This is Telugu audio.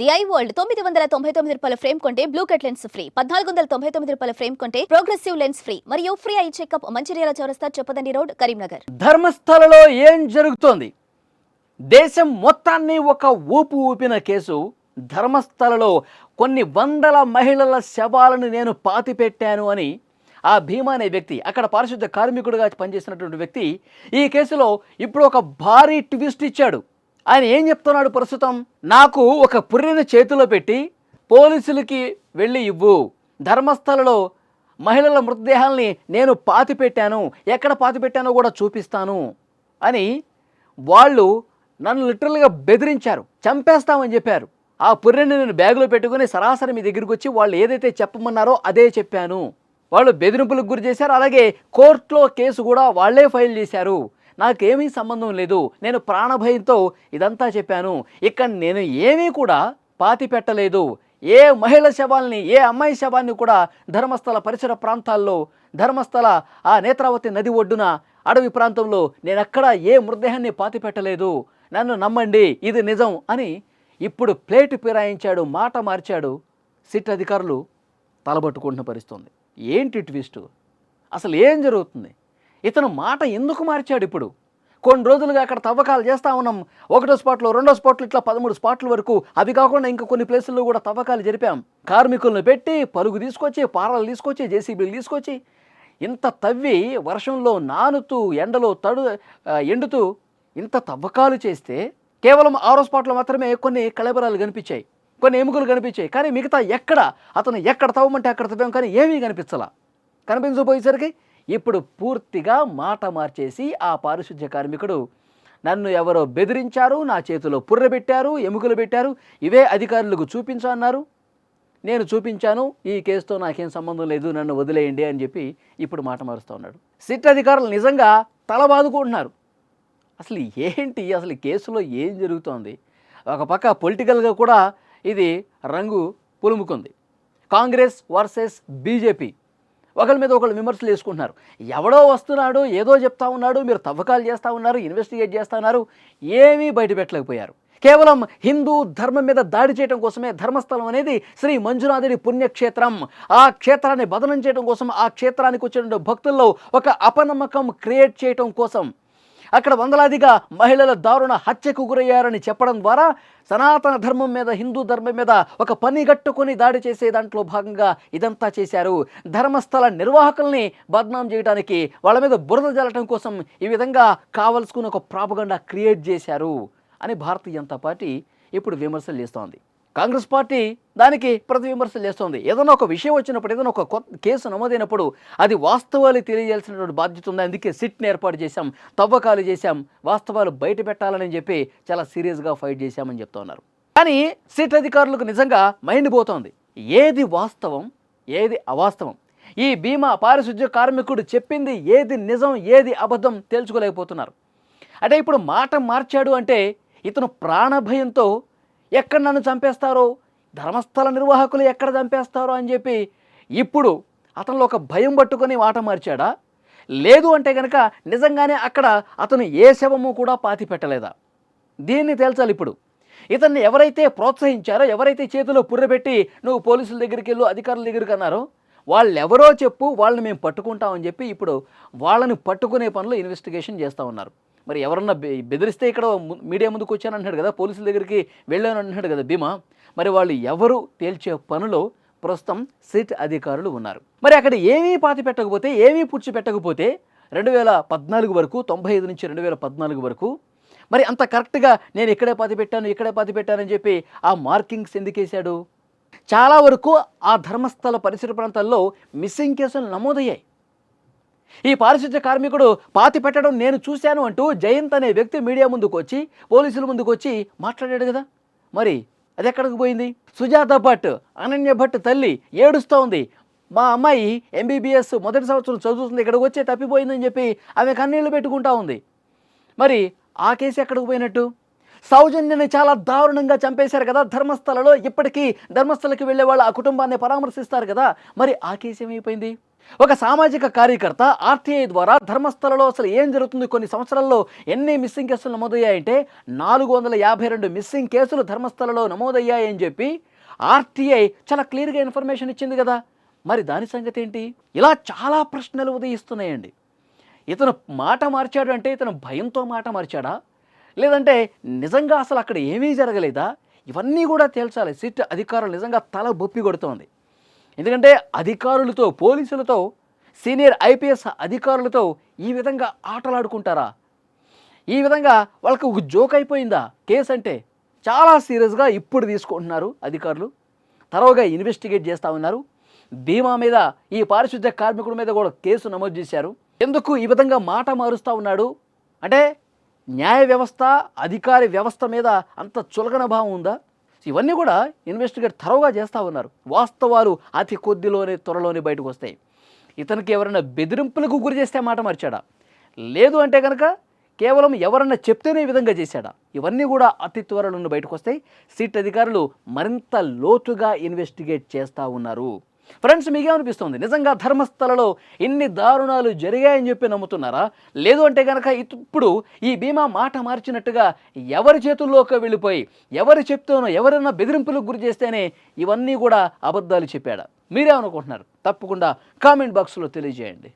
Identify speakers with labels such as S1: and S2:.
S1: ది ఐ వరల్డ్ తొమ్మిది వందల తొంభై తొమ్మిది రూపాయల ఫ్రేమ్ కొంటే బ్లూ కట్ లెన్స్ ఫ్రీ పద్నాలుగు వందల తొంభై తొమ్మిది రూపాయల ఫ్రేమ్ కొంటే ప్రోగ్రెసివ్ లెన్స్ ఫ్రీ మరియు ఫ్రీ ఐ చెకప్ మంచిర్యాల చౌరస్తా చెప్పదండి రోడ్ కరీంనగర్.
S2: ధర్మస్థలలో ఏం జరుగుతోంది? దేశం మొత్తాన్ని ఒక ఊపు ఊపిన కేసు ధర్మస్థలలో కొన్ని వందల మహిళల శవాలను నేను పాతిపెట్టాను అని ఆ భీమా అనే వ్యక్తి అక్కడ పారిశుద్ధ కార్మికుడిగా పనిచేసినటువంటి వ్యక్తి ఈ కేసులో ఇప్పుడు ఒక భారీ ట్విస్ట్ ఇచ్చాడు. ఆయన ఏం చెప్తున్నాడు ప్రస్తుతం? నాకు ఒక పుర్రెను చేతిలో పెట్టి పోలీసులకి వెళ్ళి ఇవ్వు. ధర్మస్థలలో మహిళల మృతదేహాల్ని నేను పాతిపెట్టాను ఎక్కడ పాతిపెట్టానో కూడా చూపిస్తాను అని వాళ్ళు నన్ను లిటరల్గా బెదిరించారు. చంపేస్తామని చెప్పారు. ఆ పుర్రెని నేను బ్యాగులో పెట్టుకుని సరాసరి మీ దగ్గరికి వచ్చి వాళ్ళు ఏదైతే చెప్పమన్నారో అదే చెప్పాను. వాళ్ళు బెదిరింపులకు గురి చేశారు. అలాగే కోర్టులో కేసు కూడా వాళ్ళే ఫైల్ చేశారు. నాకేమీ సంబంధం లేదు. నేను ప్రాణభయంతో ఇదంతా చెప్పాను. ఇక్కడ నేను ఏమీ కూడా పాతి పెట్టలేదు ఏ మహిళ శవాల్ని ఏ అమ్మాయి శవాన్ని కూడా ధర్మస్థల పరిసర ప్రాంతాల్లో ధర్మస్థల ఆ నేత్రావతి నది ఒడ్డున అడవి ప్రాంతంలో నేను అక్కడ ఏ మృతదేహాన్ని పాతి పెట్టలేదు నన్ను నమ్మండి ఇది నిజం అని ఇప్పుడు ప్లేట్ ఫిరాయించాడు మాట మార్చాడు సిట్ అధికారులు తలబట్టుకుంటున్న పరిస్థితుంది. ఏంటి ట్విస్ట్? అసలు ఏం జరుగుతుంది? ఇతను మాట ఎందుకు మార్చాడు ఇప్పుడు? కొన్ని రోజులుగా అక్కడ తవ్వకాలు చేస్తూ ఉన్నాం. ఒకటో స్పాట్లో రెండో స్పాట్లో ఇట్లా పదమూడు స్పాట్ల వరకు. అవి కాకుండా ఇంకా కొన్ని ప్లేసుల్లో కూడా తవ్వకాలు జరిపాం. కార్మికులను పెట్టి పరుగు తీసుకొచ్చి పారలు తీసుకొచ్చి జేసీబీలు తీసుకొచ్చి ఇంత తవ్వి వర్షంలో నానుతూ ఎండలో తడు ఎండుతూ ఇంత తవ్వకాలు చేస్తే కేవలం ఆరో స్పాట్లో మాత్రమే కొన్ని కళబరాలు కనిపించాయి. కొన్ని ఎముకలు కనిపించాయి. కానీ మిగతా ఎక్కడ? అతను ఎక్కడ తవ్వమంటే అక్కడ తవ్వాం. కానీ ఏమీ కనిపించలా. కనిపించకపోయేసరికి ఇప్పుడు పూర్తిగా మాట మార్చేసి ఆ పారిశుద్ధ్య కార్మికుడు నన్ను ఎవరో బెదిరించారు నా చేతిలో పుర్ర పెట్టారు ఎముకలు పెట్టారు ఇవే అధికారులకు చూపించు అన్నారు. నేను చూపించాను ఈ కేసుతో నాకేం సంబంధం లేదు నన్ను వదిలేయండి అని చెప్పి ఇప్పుడు మాట మారుస్తూ ఉన్నాడు. సిట్ అధికారులు నిజంగా తల బాదుకుంటున్నారు. అసలు ఏంటి? అసలు కేసులో ఏం జరుగుతోంది? ఒక పక్క పొలిటికల్గా కూడా ఇది రంగు పులుముకుంది. కాంగ్రెస్ వర్సెస్ బీజేపీ ఒకరి మీద ఒకళ్ళు విమర్శలు వేసుకుంటున్నారు. ఎవడో వస్తున్నాడు ఏదో చెప్తా ఉన్నాడు మీరు తవ్వకాలు చేస్తూ ఉన్నారు ఇన్వెస్టిగేట్ చేస్తూ ఉన్నారు ఏమీ బయటపెట్టలేకపోయారు కేవలం హిందూ ధర్మం మీద దాడి చేయడం కోసమే ధర్మస్థలం అనేది శ్రీ మంజునాథుడి పుణ్యక్షేత్రం. ఆ క్షేత్రాన్ని బదనం చేయడం కోసం ఆ క్షేత్రానికి వచ్చిన భక్తుల్లో ఒక అపనమ్మకం క్రియేట్ చేయడం కోసం అక్కడ వందలాదిగా మహిళల దారుణ హత్యకు గురయ్యారని చెప్పడం ద్వారా సనాతన ధర్మం మీద హిందూ ధర్మం మీద ఒక పని గట్టుకొని దాడి చేసే దాంట్లో భాగంగా ఇదంతా చేశారు. ధర్మస్థల నిర్వాహకుల్ని బద్నాం చేయడానికి వాళ్ళ మీద బురద జల్లటం కోసం ఈ విధంగా కావలసుకుని ఒక ప్రాపగండా క్రియేట్ చేశారు అని భారతీయ జనతా పార్టీ ఇప్పుడు విమర్శలు చేస్తోంది. కాంగ్రెస్ పార్టీ దానికి ప్రతి విమర్శలు చేస్తోంది. ఏదైనా ఒక విషయం వచ్చినప్పుడు ఏదైనా ఒక కొత్త కేసు నమోదైనప్పుడు అది వాస్తవాలు తెలియజేయాల్సినటువంటి బాధ్యత ఉంది. అందుకే సిట్ని ఏర్పాటు చేశాం తవ్వకాలు చేశాం వాస్తవాలు బయట పెట్టాలని చెప్పి చాలా సీరియస్గా ఫైట్ చేశామని చెప్తా ఉన్నారు. కానీ సిట్ అధికారులకు నిజంగా మైండ్ పోతోంది. ఏది వాస్తవం ఏది అవాస్తవం? ఈ బీమా పారిశుద్ధ్య కార్మికుడు చెప్పింది ఏది నిజం ఏది అబద్ధం తెలుసుకోలేకపోతున్నారు. అంటే ఇప్పుడు మాట మార్చాడు అంటే ఇతను ప్రాణభయంతో ఎక్కడ నన్ను చంపేస్తారో? ధర్మస్థల నిర్వాహకులు ఎక్కడ చంపేస్తారో అని చెప్పి ఇప్పుడు అతనిలో ఒక భయం పట్టుకొని మాట మార్చాడా? లేదు అంటే కనుక నిజంగానే అక్కడ అతను ఏ శవము కూడా పాతి పెట్టలేదా? దీన్ని తేల్చాలి ఇప్పుడు. ఇతన్ని ఎవరైతే ప్రోత్సహించారో ఎవరైతే చేతిలో పుర్రబెట్టి నువ్వు పోలీసుల దగ్గరికి వెళ్ళు అధికారుల దగ్గరికి అన్నారో వాళ్ళు ఎవరో చెప్పు వాళ్ళని మేము పట్టుకుంటామని చెప్పి ఇప్పుడు వాళ్ళని పట్టుకునే పనులు ఇన్వెస్టిగేషన్ చేస్తూ ఉన్నారు. మరి ఎవరన్నా బెదిరిస్తే ఇక్కడ మీడియా ముందుకు వచ్చాను అంటున్నాడు కదా పోలీసుల దగ్గరికి వెళ్ళాను అంటున్నాడు కదా భీమా. మరి వాళ్ళు ఎవరు తేల్చే పనులు ప్రస్తుతం సిట్ అధికారులు ఉన్నారు. మరి అక్కడ ఏమీ పాతి పెట్టకపోతే ఏమీ పుచ్చి పెట్టకపోతే రెండు వేల పద్నాలుగు వరకు తొంభై ఐదు నుంచి రెండు వేల పద్నాలుగు వరకు మరి అంత కరెక్ట్గా నేను ఇక్కడే పాతి పెట్టాను ఇక్కడే పాతి పెట్టానని చెప్పి ఆ మార్కింగ్స్ ఎందుకు వేశాడు? చాలా వరకు ఆ ధర్మస్థల పరిసర ప్రాంతాల్లో మిస్సింగ్ కేసులు నమోదయ్యాయి. ఈ పారిశుద్ధ్య కార్మికుడు పాతి పెట్టడం నేను చూశాను అంటూ జయంత్ అనే వ్యక్తి మీడియా ముందుకు వచ్చి పోలీసుల ముందుకు వచ్చి మాట్లాడాడు కదా. మరి అది ఎక్కడికి పోయింది? సుజాత భట్ అనన్య భట్ తల్లి ఏడుస్తూ ఉంది. మా అమ్మాయి ఎంబీబీఎస్ మొదటి సంవత్సరం చదువుతుంది ఇక్కడికి వచ్చే తప్పిపోయిందని చెప్పి ఆమె కన్నీళ్ళు పెట్టుకుంటా ఉంది. మరి ఆ కేసు ఎక్కడికి పోయినట్టు? సౌజన్యని చాలా దారుణంగా చంపేశారు కదా ధర్మస్థలలో ఇప్పటికీ ధర్మస్థలకి వెళ్ళే వాళ్ళు ఆ కుటుంబాన్ని పరామర్శిస్తారు కదా. మరి ఆ కేసు ఏమైపోయింది? ఒక సామాజిక కార్యకర్త ఆర్టీఐ ద్వారా ధర్మస్థలలో అసలు ఏం జరుగుతుంది? కొన్ని సంవత్సరాల్లో ఎన్ని మిస్సింగ్ కేసులు నమోదయ్యాయంటే నాలుగు వందల యాభై రెండు మిస్సింగ్ కేసులు ధర్మస్థలలో నమోదయ్యాయని చెప్పి ఆర్టీఐ చాలా క్లియర్గా ఇన్ఫర్మేషన్ ఇచ్చింది కదా. మరి దాని సంగతి ఏంటి? ఇలా చాలా ప్రశ్నలు ఉదయిస్తున్నాయండి. ఇతను మాట మార్చాడు అంటే ఇతను భయంతో మాట మార్చాడా? లేదంటే నిజంగా అసలు అక్కడ ఏమీ జరగలేదా? ఇవన్నీ కూడా తేల్చాలి. సిట్ అధికారులు నిజంగా తల బొప్పి కొడుతోంది. ఎందుకంటే అధికారులతో పోలీసులతో సీనియర్ ఐపీఎస్ అధికారులతో ఈ విధంగా ఆటలాడుకుంటారా? ఈ విధంగా వాళ్ళకి ఒక జోక్ అయిపోయిందా? కేసు అంటే చాలా సీరియస్గా ఇప్పుడు తీసుకుంటున్నారు అధికారులు. తరోగా ఇన్వెస్టిగేట్ చేస్తూ ఉన్నారు. బీమా మీద ఈ పారిశుద్ధ్య కార్మికుడి మీద కూడా కేసు నమోదు చేశారు. ఎందుకు ఈ విధంగా మాట మారుస్తూ ఉన్నాడు? అంటే న్యాయ వ్యవస్థ అధికారి వ్యవస్థ మీద అంత చులకన భావం ఉందా? ఇవన్నీ కూడా ఇన్వెస్టిగేట్ తరోగా చేస్తూ ఉన్నారు. వాస్తవాలు అతి కొద్దిలోనే త్వరలోనే బయటకు వస్తాయి. ఇతనికి ఎవరైనా బెదిరింపులకు గురి చేస్తే మాట మార్చాడా? లేదు అంటే కనుక కేవలం ఎవరన్నా చెప్తేనే ఈ విధంగా చేశాడా? ఇవన్నీ కూడా అతి త్వరలో బయటకు వస్తాయి. సిట్ అధికారులు మరింత లోతుగా ఇన్వెస్టిగేట్ చేస్తూ ఉన్నారు. ఫ్రెండ్స్ మీకేమనిపిస్తుంది నిజంగా ధర్మస్థలలో ఇన్ని దారుణాలు జరిగాయని చెప్పి నమ్ముతున్నారా? లేదు అంటే కనుక ఇప్పుడు ఈ బీమా మాట మార్చినట్టుగా ఎవరి చేతుల్లోకి వెళ్ళిపోయి ఎవరు చెప్తేనో ఎవరైనా బెదిరింపులకు గురి చేస్తేనే ఇవన్నీ కూడా అబద్ధాలు చెప్పాడా? మీరేమనుకుంటున్నారు? తప్పకుండా కామెంట్ బాక్స్లో తెలియజేయండి.